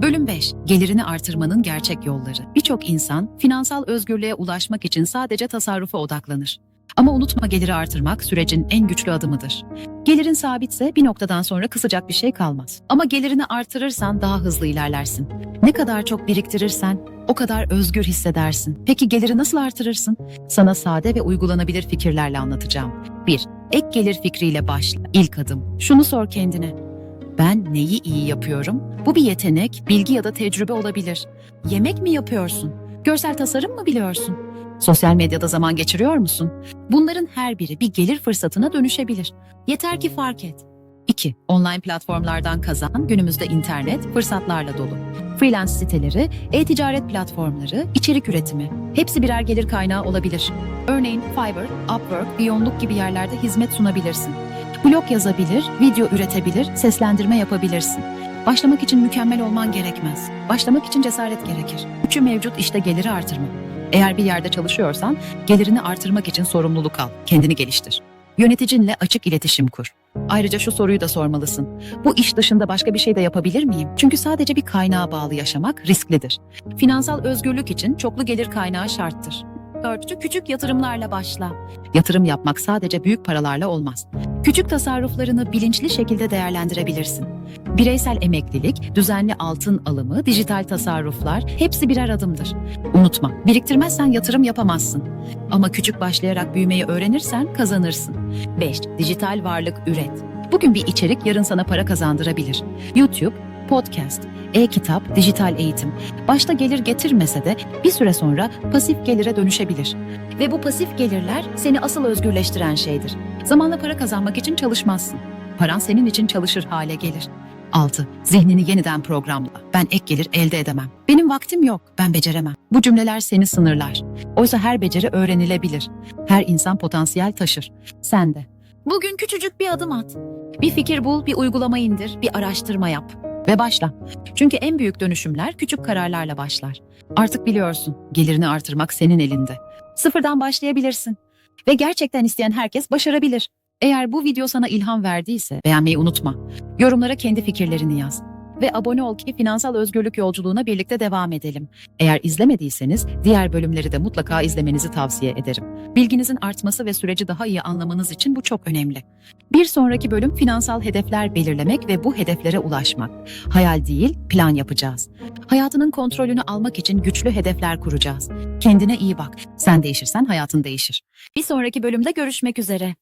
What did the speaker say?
Bölüm 5. Gelirini artırmanın gerçek yolları. Birçok insan finansal özgürlüğe ulaşmak için sadece tasarrufa odaklanır. Ama unutma geliri artırmak sürecin en güçlü adımıdır. Gelirin sabitse bir noktadan sonra kısacak bir şey kalmaz. Ama gelirini artırırsan daha hızlı ilerlersin. Ne kadar çok biriktirirsen o kadar özgür hissedersin. Peki geliri nasıl artırırsın? Sana sade ve uygulanabilir fikirlerle anlatacağım. 1. Ek gelir fikriyle başla. İlk adım. Şunu sor kendine. Ben neyi iyi yapıyorum? Bu bir yetenek, bilgi ya da tecrübe olabilir. Yemek mi yapıyorsun? Görsel tasarım mı biliyorsun? Sosyal medyada zaman geçiriyor musun? Bunların her biri bir gelir fırsatına dönüşebilir. Yeter ki fark et. 2. Online platformlardan kazan, günümüzde internet fırsatlarla dolu. Freelance siteleri, e-ticaret platformları, içerik üretimi. Hepsi birer gelir kaynağı olabilir. Örneğin Fiverr, Upwork, Beyondluk gibi yerlerde hizmet sunabilirsin. Blog yazabilir, video üretebilir, seslendirme yapabilirsin. Başlamak için mükemmel olman gerekmez. Başlamak için cesaret gerekir. Üçü mevcut işte geliri artırma. Eğer bir yerde çalışıyorsan gelirini artırmak için sorumluluk al, kendini geliştir. Yöneticinle açık iletişim kur. Ayrıca şu soruyu da sormalısın. Bu iş dışında başka bir şey de yapabilir miyim? Çünkü sadece bir kaynağa bağlı yaşamak risklidir. Finansal özgürlük için çoklu gelir kaynağı şarttır. Dördüncü küçük yatırımlarla başla. Yatırım yapmak sadece büyük paralarla olmaz. Küçük tasarruflarını bilinçli şekilde değerlendirebilirsin. Bireysel emeklilik, düzenli altın alımı, dijital tasarruflar hepsi birer adımdır. Unutma, biriktirmezsen yatırım yapamazsın. Ama küçük başlayarak büyümeyi öğrenirsen kazanırsın. 5. Dijital varlık üret. Bugün bir içerik yarın sana para kazandırabilir. YouTube, podcast, e-kitap, dijital eğitim. Başta gelir getirmese de bir süre sonra pasif gelire dönüşebilir. Ve bu pasif gelirler seni asıl özgürleştiren şeydir. Zamanla para kazanmak için çalışmazsın. Paran senin için çalışır hale gelir. 6. Zihnini yeniden programla. Ben ek gelir elde edemem. Benim vaktim yok, ben beceremem. Bu cümleler seni sınırlar. Oysa her beceri öğrenilebilir. Her insan potansiyel taşır. Sen de. Bugün küçücük bir adım at. Bir fikir bul, bir uygulama indir, bir araştırma yap. Ve başla. Çünkü en büyük dönüşümler küçük kararlarla başlar. Artık biliyorsun, gelirini artırmak senin elinde. Sıfırdan başlayabilirsin. Ve gerçekten isteyen herkes başarabilir. Eğer bu video sana ilham verdiyse beğenmeyi unutma. Yorumlara kendi fikirlerini yaz. Ve abone ol ki finansal özgürlük yolculuğuna birlikte devam edelim. Eğer izlemediyseniz diğer bölümleri de mutlaka izlemenizi tavsiye ederim. Bilginizin artması ve süreci daha iyi anlamanız için bu çok önemli. Bir sonraki bölüm finansal hedefler belirlemek ve bu hedeflere ulaşmak. Hayal değil, plan yapacağız. Hayatının kontrolünü almak için güçlü hedefler kuracağız. Kendine iyi bak. Sen değişirsen hayatın değişir. Bir sonraki bölümde görüşmek üzere.